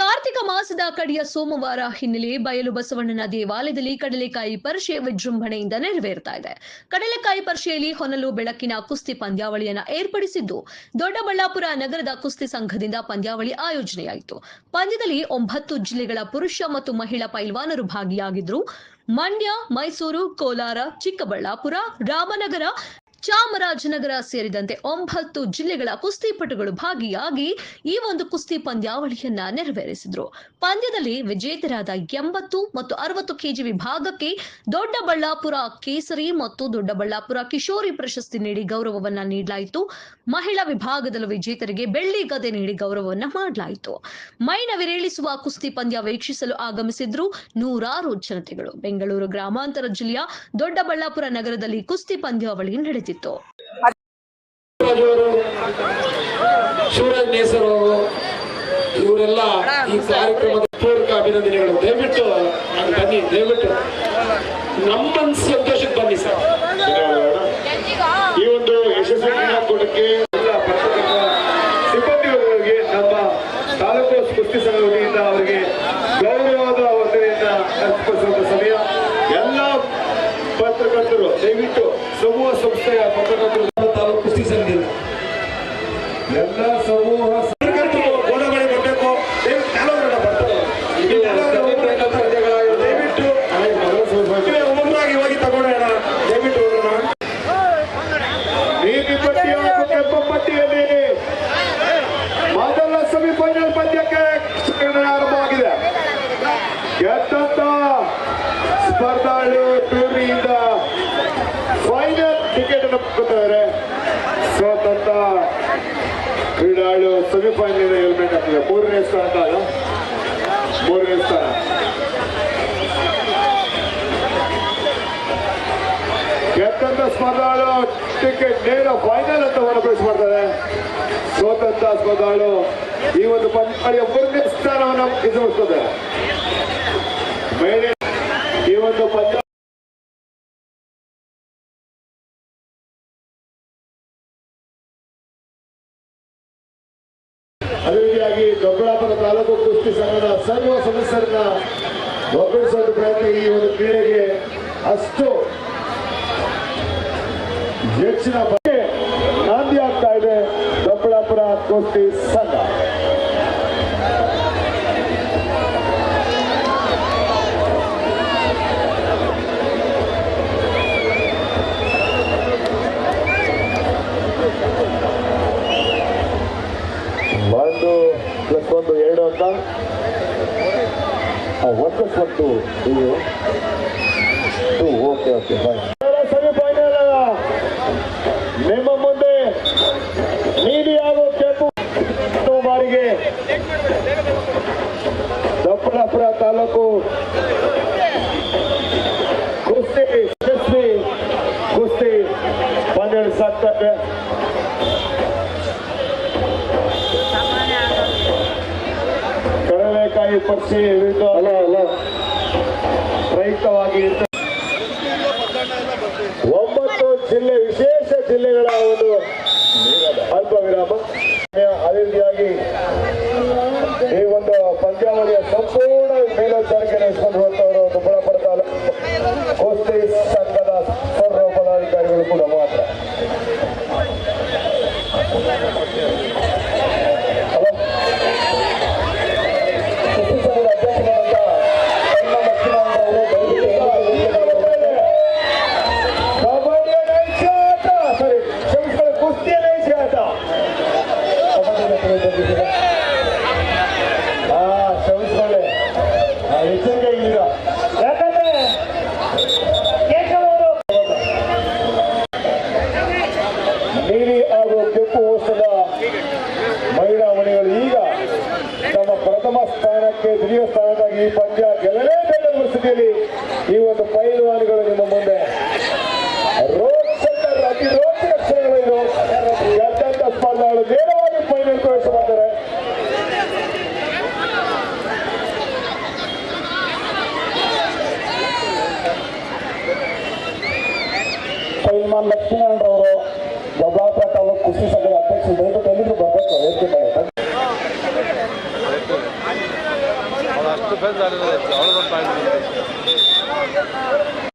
ಕಾರ್ತಿಕ ಮಾಸದ ಕಡೆಯ ಸೋಮವಾರ ಹಿನ್ನೆಲೆ ಬಯಲು ಬಸವಣ್ಣನ ದೇವಾಲಯದಲ್ಲಿ ಕಡಲೆಕಾಯಿ ಪರಿಷೆ ವಿಜೃಂಭಣೆಯಿಂದ ನೆರವೇರ್ತಾ ಇದೆ. ಕಡಲೆಕಾಯಿ ಪರಿಷೆಯಲ್ಲಿ ಹೊನಲು ಬೆಳಕಿನ ಕುಸ್ತಿ ಪಂದ್ಯಾವಳಿಯನ್ನು ಏರ್ಪಡಿಸಿದ್ದು, ದೊಡ್ಡಬಳ್ಳಾಪುರ ನಗರದ ಕುಸ್ತಿ ಸಂಘದಿಂದ ಪಂದ್ಯಾವಳಿ ಆಯೋಜನೆಯಾಯಿತು. ಪಂದ್ಯದಲ್ಲಿ ಒಂಬತ್ತು ಜಿಲ್ಲೆಗಳ ಪುರುಷ ಮತ್ತು ಮಹಿಳಾ ಪೈಲ್ವಾನರು ಭಾಗಿಯಾಗಿದ್ರು. ಮಂಡ್ಯ, ಮೈಸೂರು, ಕೋಲಾರ, ಚಿಕ್ಕಬಳ್ಳಾಪುರ, ರಾಮನಗರ ಚಾಮರಾಜನಗರ ಸೇರಿದಂತೆ ಒಂಬತ್ತು ಜಿಲ್ಲೆಗಳ ಕುಸ್ತಿಪಟುಗಳು ಭಾಗಿಯಾಗಿ ಈ ಒಂದು ಕುಸ್ತಿ ಪಂದ್ಯಾವಳಿಯನ್ನ ನೆರವೇರಿಸಿದ್ರು. ಪಂದ್ಯದಲ್ಲಿ ವಿಜೇತರಾದ ಎಂಬತ್ತು ಮತ್ತು ಅರವತ್ತು ಕೆಜಿ ವಿಭಾಗಕ್ಕೆ ದೊಡ್ಡಬಳ್ಳಾಪುರ ಕೇಸರಿ ಮತ್ತು ದೊಡ್ಡಬಳ್ಳಾಪುರ ಕಿಶೋರಿ ಪ್ರಶಸ್ತಿ ನೀಡಿ ಗೌರವವನ್ನ ನೀಡಲಾಯಿತು. ಮಹಿಳಾ ವಿಭಾಗದಲ್ಲಿ ವಿಜೇತರಿಗೆ ಬೆಳ್ಳಿ ಗದೆ ನೀಡಿ ಗೌರವವನ್ನ ಮಾಡಲಾಯಿತು. ಮೈನ ವಿರೇಳಿಸುವ ಕುಸ್ತಿ ಪಂದ್ಯ ವೀಕ್ಷಿಸಲು ಆಗಮಿಸಿದ್ರು ನೂರಾರು ಜನತೆಗಳು. ಬೆಂಗಳೂರು ಗ್ರಾಮಾಂತರ ಜಿಲ್ಲೆಯ ದೊಡ್ಡಬಳ್ಳಾಪುರ ನಗರದಲ್ಲಿ ಕುಸ್ತಿ ಪಂದ್ಯಾವಳಿ ನಡೆದಿತ್ತು ರಾಜವರು ಶಿವರಾಜ್ ನೇಸರ್ ಅವರು ಇವರೆಲ್ಲ ಈ ಕಾರ್ಯಕ್ರಮದ ಪೂರ್ವಕ ಅಭಿನಂದನೆಗಳು. ದಯವಿಟ್ಟು ನಾನು ಬನ್ನಿ ದಯವಿಟ್ಟು. ನಮ್ಮ ಸಂತೋಷಕ್ಕೆ ಬನ್ನಿ ಸರ್. ಈ ಒಂದು ಯಶಸ್ವಿ ಕ್ರೀಡಾಕೂಟಕ್ಕೆ ಸಿಬ್ಬಂದಿಗಳಿಗೆ ನಮ್ಮ ತಾಲೂಕು ಕುಸ್ತಿ ಸಂಘ ವತಿಯಿಂದ ಅವರಿಗೆ sea, ಸೆಮಿಫೈನಲ್ ಗೆಲ್ಬೇಕಾಗ್ತದೆ ಮೂರನೇ ಸ್ಥಾನ ಅಲ್ಲ? ಮೂರನೇ ಸ್ಥಾನ ಗೆದ್ದಂತ ಸ್ಪರ್ಧಾಳು ಟಿಕೆಟ್ ನೇರ ಫೈನಲ್ ಅಂತ ಹೊರಪಡಿಸಿ ಮಾಡ್ತಾರೆ. ಸೋತಂತ ಸ್ಪರ್ಧಾಳು. ಈ ಒಂದು ಪಂದ್ಯ ಮೂರನೇ ಸ್ಥಾನವನ್ನು ಗೆದ್ದುಬಿಡ್ತದೆ ಕುಸ್ತಿ ಸಂಘದ ಸರ್ವ ಸದಸ್ಯರನ್ನ ಒಗ್ಗಿಸೋದು ಪ್ರಯತ್ನ ಈ ಒಂದು ಕ್ರೀಡೆಗೆ ಅಷ್ಟು ಹೆಚ್ಚಿನ ಬಗ್ಗೆ ನಾಂದಿ ಆಗ್ತಾ ಇದೆ ದೊಡ್ಡಬಳ್ಳಾಪುರ ಕುಸ್ತಿ ಸಂಘ ಒಂದು ಪ್ಲಸ್ ಒಂದು ಎರಡು ಅಂತ? One plus one two two okay okay fine ಕಡಲೆಕಾಯಿ ಪಕ್ಷಿ ಅಲ್ಲ. ಅಲ್ಲ ಪ್ರಯುಕ್ತವಾಗಿ ಒಂಬತ್ತು ಜಿಲ್ಲೆ, ವಿಶೇಷ ಜಿಲ್ಲೆಗಳ ಒಂದು ಅಲ್ಪ ವಿರಾಮ. ಅದೇ ರೀತಿಯಾಗಿ ಈ ಒಂದು ಪಂದ್ಯಾವಳಿಯ ಸಂಪೂರ್ಣ ಮೇಲ್ವಿಚಾರಕ್ಕೆ ನಡೆಸಿಕೊಂಡು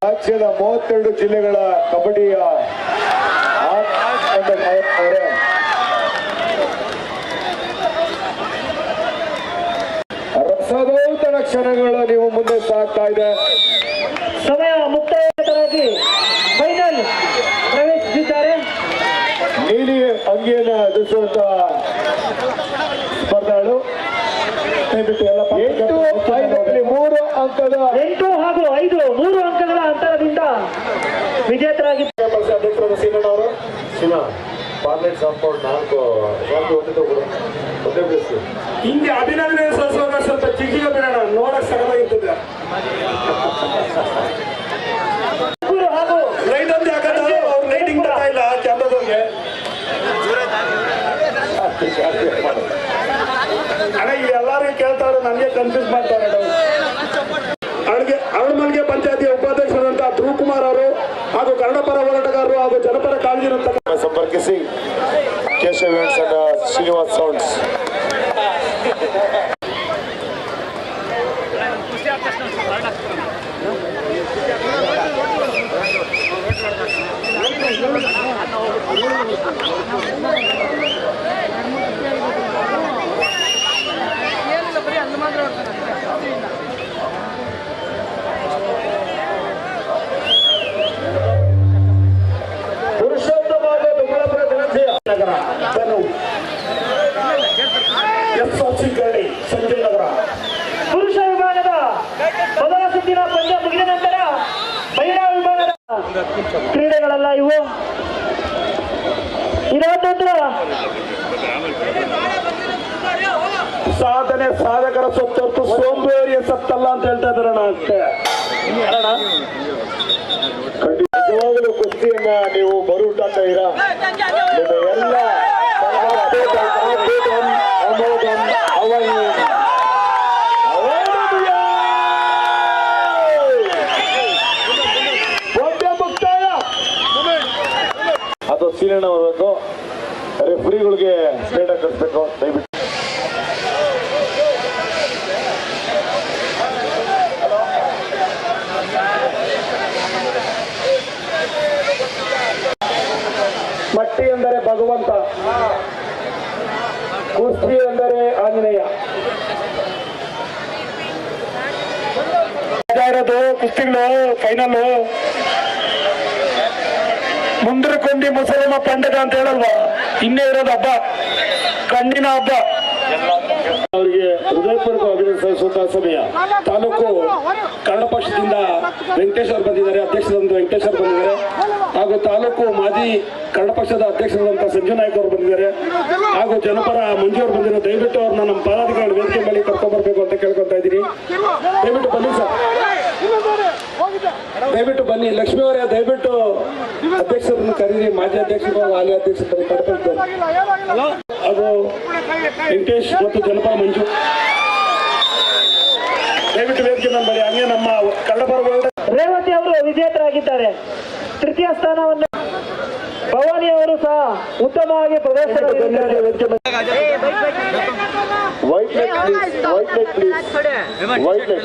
ರಾಜ್ಯದ ಮೂವತ್ತೆರಡು ಜಿಲ್ಲೆಗಳ ಕಬಡ್ಡಿಯ ರಸದೌತಣ ಕ್ಷಣಗಳು ನೀವು ಮುಂದೆ ಸಾಕ್ತಾ ಇದೆ. ಸಮಯ ಮುಕ್ತಾಯವಾಗಿ ಫೈನಲ್ ಪ್ರವೇಶಿಸಿದ್ದಾರೆ. ನೀಲಿ ಅಂಗಿಯನ್ನು ಧರಿಸುವಂತಹ ಸ್ಪರ್ಧಾಳು. ದಯವಿಟ್ಟು ಎಲ್ಲ ಎಂಟು ಐದರಲ್ಲಿ ಮೂರು ಅಂಕದ ಎಂಟು ಹಾಗೂ ಐದು ಮೂರು ಅಂಕಗಳ ಅಂತರದಿಂದ ವಿಜೇತರಾಗಿ ಅಧ್ಯಕ್ಷರಾದ ಸೀನಣ್ಣ ಅವರು ಸೀನಾ ಪಾರ್ಲೆಟ್ ಕಾಂಪೌಂಡ್ ನಾಲ್ಕು ನಾಲ್ಕು ಒಂದೇ ಕೊಡು. ಒಂದೇ ಬೇಸು. ಹಿಂಗೆ ಅಭಿನಂದನೆ ಸಲ್ಲಿಸುವಾಗ ಸ್ವಲ್ಪ ಚಿಕ್ಕಿಗೆ ಬಿಡೋಣ ನೋಡಕ್ ಸಗದಾಗಿರ್ತದೆ ಮೂರು ಹಾಗೂ ಲೈಟ್ ಅಂತ ಯಾಕಂದ್ರೆ ಅವ್ರು ಲೈಟಿಂಗ್ ಬರ್ತಾ ಇಲ್ಲ ಕ್ಯಾಮ್ರಾದವ್ರಿಗೆ ಅಣ್ಣ ಇಲ್ಲಿ ಎಲ್ಲಾರು ಕೇಳ್ತಾರೆ ನನಗೆ ಕನ್ಫ್ಯೂಸ್ ಮಾಡ್ತಾರೆ ಅಳಿಗೆ ಅಳಮಲ್ಗೆ ಪಂಚಾಯತಿ ಉಪಾಧ್ಯಕ್ಷರಾದಂತಹ ಧ್ರುವ್ ಕುಮಾರ್ ಅವರು ಹಾಗೂ ಕನ್ನಡ ಪರ ಹೋರಾಟಗಾರರು ಹಾಗೂ ಜನಪರ ಕಾಳಜಿ ಸಂಪರ್ಕಿಸಿ ಕೇಶವ್ ಶ್ರೀನಿವಾಸ್ ಸೌಂಡ್ಸ್. ಸಾಧಕರ ಸೊತ್ತು ಹೊರತು ಸೋಂಬೇರಿಯ ಸತ್ತಲ್ಲ ಅಂತ ಹೇಳ್ತಾ ಇದ್ದಾರಣ್ಣ ಅಷ್ಟೇ. ಅಣ್ಣ, ಖಂಡಿತ ನಿಜವಾಗಲೂ ಕುಸ್ತಿಯನ್ನ ನೀವು ಮರುಟಾಟ ಇರ? ಕುಸ್ತಿ ಅಂದರೆ ಆಂಜನೇಯ. ಇರೋದು, ಕುಸ್ತಿಗಳು ಫೈನಲ್ ಮುಂದ್ರಕೊಂಡಿ ಮುಸಲಮ ಪಂಡಗ ಅಂತ ಹೇಳಲ್ವಾ? ಇನ್ನೇ ಇರೋದು ಹಬ್ಬ. ಕಣ್ಣಿನ ಹಬ್ಬ. ಅವರಿಗೆ ಹೃದಯಪೂರ್ವಕ ಅಭಿನಂದನೆ ಸಲ್ಲಿಸುವಂತಹ ಸಮಯ. ತಾಲೂಕು ಕನ್ನಡ ಪಕ್ಷದಿಂದ ವೆಂಕಟೇಶ್ ಅವರು ಬಂದಿದ್ದಾರೆ ಅಧ್ಯಕ್ಷರಂತ ವೆಂಕಟೇಶ್ ಅವರು ಬಂದಿದ್ದಾರೆ. ಹಾಗೂ ತಾಲೂಕು ಮಾಜಿ ಕನ್ನಡ ಪಕ್ಷದ ಅಧ್ಯಕ್ಷರಾದಂತಹ ಸಂಜು ನಾಯ್ಕ ಅವರು ಬಂದಿದ್ದಾರೆ. ಹಾಗೂ ಜನಪರ ಮಂಜು ಅವರು ಬಂದಿರೋ ದಯವಿಟ್ಟು ಅವ್ರನ್ನ ನಮ್ಮ ಪದಾಧಿಕಾರಿಗಳು ವೇದಿಕೆ ಮೇಲೆ ಕರ್ಕೊಂಡ್ ಬರ್ಬೇಕು ಅಂತ ಕೇಳ್ಕೊತಾ ಇದ್ದೀನಿ ದಯವಿಟ್ಟು ಬನ್ನಿ ಸರ್. ದಯವಿಟ್ಟು ಬನ್ನಿ. ಲಕ್ಷ್ಮೀ ಅವರೇ, ದಯವಿಟ್ಟು ಅಧ್ಯಕ್ಷರನ್ನು ಕರೀರಿ. ಮಾಜಿ ಅಧ್ಯಕ್ಷರು ಹಾಲಿ ಅಧ್ಯಕ್ಷರು ಹಾಗೂ ವೆಂಕಟೇಶ್ ಮತ್ತು ಜನಪರ ಮಂಜು. ದಯವಿಟ್ಟು ವೇದಿಕೆ ನಮ್ಮ ಬನ್ನಿ ಹಂಗೆ ನಮ್ಮ ಕನ್ನಡ ರೇವತಿ ಅವರು ವಿಜೇತರಾಗಿದ್ದಾರೆ. ತೃತೀಯ ಸ್ಥಾನವನ್ನು ಭವಾನಿ ಅವರು ಸಹ ಉತ್ತಮವಾಗಿ ಪ್ರದರ್ಶನ ವೇದಿಕೆ ಮೇಲೆ white light please white light please white light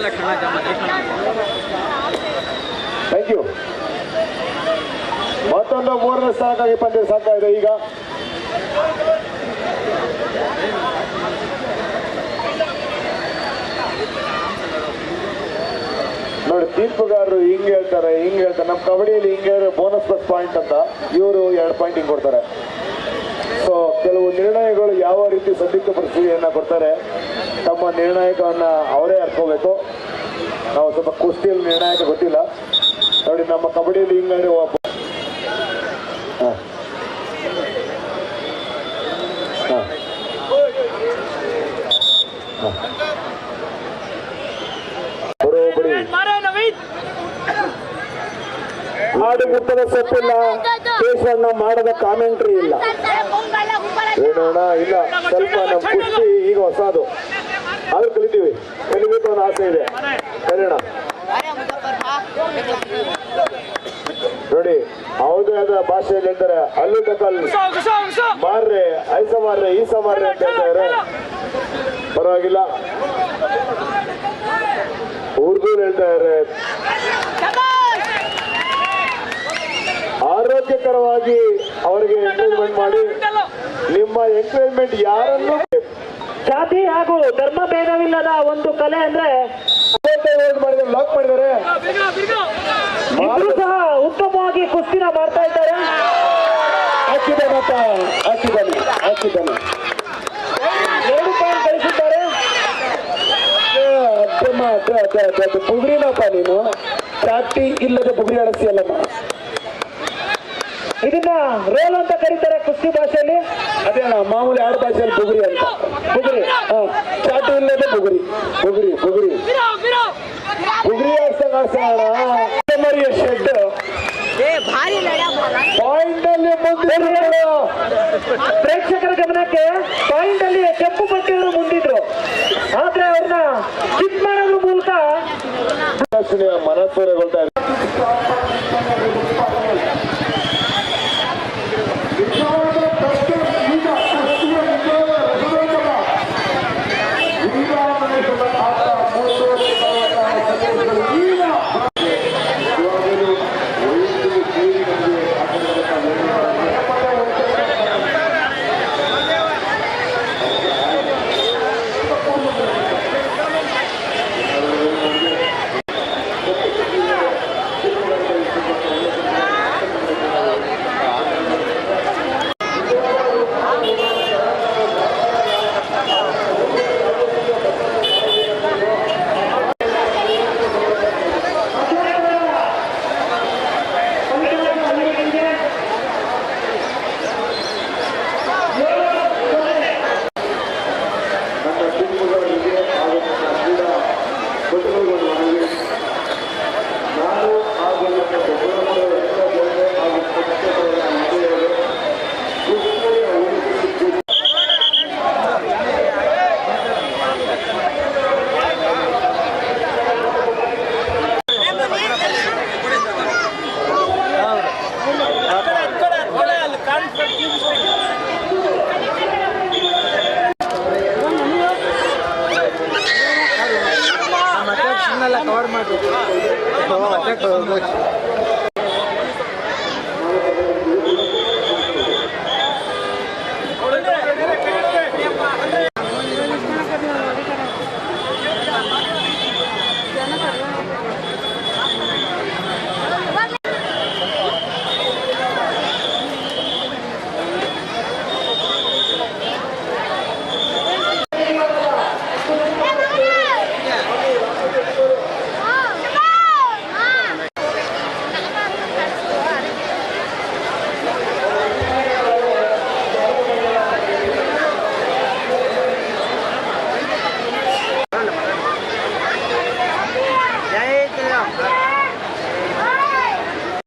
thank you ಮತ್ತೊಂದು ಮೂರನೇ ಸ್ಥಾನಕ್ಕಾಗಿ ಪಂದ್ಯ ಸಾಗ್ತಾ ಇದೆ. ಈಗ ನೋಡಿ, ತೀರ್ಪುಗಾರರು ಹಿಂಗ್ ಹೇಳ್ತಾರೆ ಹಿಂಗ್ ಹೇಳ್ತಾರೆ. ನಮ್ಮ ಕಬಡ್ಡಿಯಲ್ಲಿ ಹಿಂಗೆ ಬೋನಸ್ ಪ್ಲಸ್ ಪಾಯಿಂಟ್ ಅಂತ ಇವರು ಎರಡು ಪಾಯಿಂಟ್ ಹಿಂಗ್ ಕೊಡ್ತಾರೆ. ಸೊ ಕೆಲವು ನಿರ್ಣಯಗಳು ಯಾವ ರೀತಿ ಸದ್ಯಕ್ಕೆ ಪರಿಸ್ಥಿತಿಯನ್ನ ಕೊಡ್ತಾರೆ, ತಮ್ಮ ನಿರ್ಣಾಯಕವನ್ನ ಅವರೇ ಅರ್ಕೋಬೇಕು. ನಾವು ಸ್ವಲ್ಪ ಕುಸ್ತಿಯಲ್ಲಿ ನಿರ್ಣಾಯಕ ಗೊತ್ತಿಲ್ಲ. ನೋಡಿ, ನಮ್ಮ ಕಬಡ್ಡಿಯಲ್ಲಿ ಹಿಂಗಡೆ ಒಬ್ಬ ಹ. ಹ. ಹ. ಬರೋಬ್ಬರಿ ಹಾಡು ಮುಟ್ಟದ ಸೊಪ್ಪಿಲ್ಲ ಕೇಶವಣ್ಣ ಮಾಡದ ಕಾಮೆಂಟ್ರಿ ಇಲ್ಲ. ಏನೋಣ ಇಲ್ಲ, ಸ್ವಲ್ಪ ನಮ್ಮ ಖುಷಿ ಈಗ ಹೊಸದು. ಆದ್ರೂ ಕಲಿತೀವಿ. ಕಲಿಬೇಕು ಅನ್ನೋ ಆಸೆ ಇದೆ. ಕಲಿಯೋಣ. ನೋಡಿ, ಹೌದು ಆದ ಭಾಷೆಯಲ್ಲಿ ಹೇಳ್ತಾರೆ, ಅಲ್ಲಿ ತಕಲ್ ಮಾರ್ರೆ, ಐಸ ಮಾರ್ರೆ, ಈಸ ಮಾರ್ರೆ ಅಂತ ಹೇಳ್ತಾರೆ ಪರವಾಗಿಲ್ಲ. ಹೇಳ್ತಾರೆ ಆರೋಗ್ಯಕರವಾಗಿ ಅವರಿಗೆ ಎಂಕರೇಜ್ಮೆಂಟ್ ಮಾಡಿ ನಿಮ್ಮ ಎಂಕರೇಜ್ಮೆಂಟ್ ಯಾರನ್ನು ಜಾತಿ ಹಾಗೂ ಧರ್ಮ ಭೇದವಿಲ್ಲದ ಒಂದು ಕಲೆ ಅಂದ್ರೆ ಮಾಡಿದ್ದಾರೆ ಲಾಕ್ ಮಾಡಿದ್ದಾರೆ. ಇಬ್ರು ಸಹ ಉತ್ತಮವಾಗಿ ಕುಸ್ತಿನ ಮಾಡ್ತಾ ಇದ್ದಾರೆ. ಹಾಕಿದ್ದಾನೆ ಹಾಕಿದ್ದಾನೆ. ಎರಡು ಪಾಯಿಂಟ್ ಗಳಿಸಿದ್ದಾರೆ. ಬುಗುರಿನಪ್ಪ ನೀನು. ಜಾತಿ ಇಲ್ಲದ ಬುಗುರಿ ಅಳಸಿಯಲ್ಲಮ್ಮ ಇದನ್ನ ರೋಲ್ ಅಂತ ಕರೀತಾರೆ ಕುಸ್ತಿ ಭಾಷೆಯಲ್ಲಿ? ಅದೇ ಮಾಮೂಲಿ ಆಡು ಭಾಷೆಯಲ್ಲಿ ಬುಗುರಿ ಅಂತ. ಬುಗುರಿ. ಹಾ. ಇಲ್ಲದೆ ಇಲ್ಲದ ಬುಗುರಿ. ಬುಗುರಿ ಬುಗುರಿ. ಬುಗುರಿ ಆಡ್ಸಂಗ ಆಡ್ಸೋಣ ಮರಿಯ ಶೆಡ್ ಪಾಯಿಂಟ್ ಅಲ್ಲಿ ಪ್ರೇಕ್ಷಕರ ಗಮನಕ್ಕೆ ಪಾಯಿಂಟ್ ಅಲ್ಲಿ ಕೆಂಪು ಪಟ್ಟಿಯವರು ಮುಂದಿದ್ರು. ಆದ್ರೆ ಅವ್ರನ್ನ ಕಿಟ್ ಮಾಡೋದ್ರ ಮೂಲಕ ಮನಸ್ಸೂರೆಗೊಳ್ತಾ ಇದೆ. ಮತ್ತೆ ಕವರ್ ಮಾಡಿ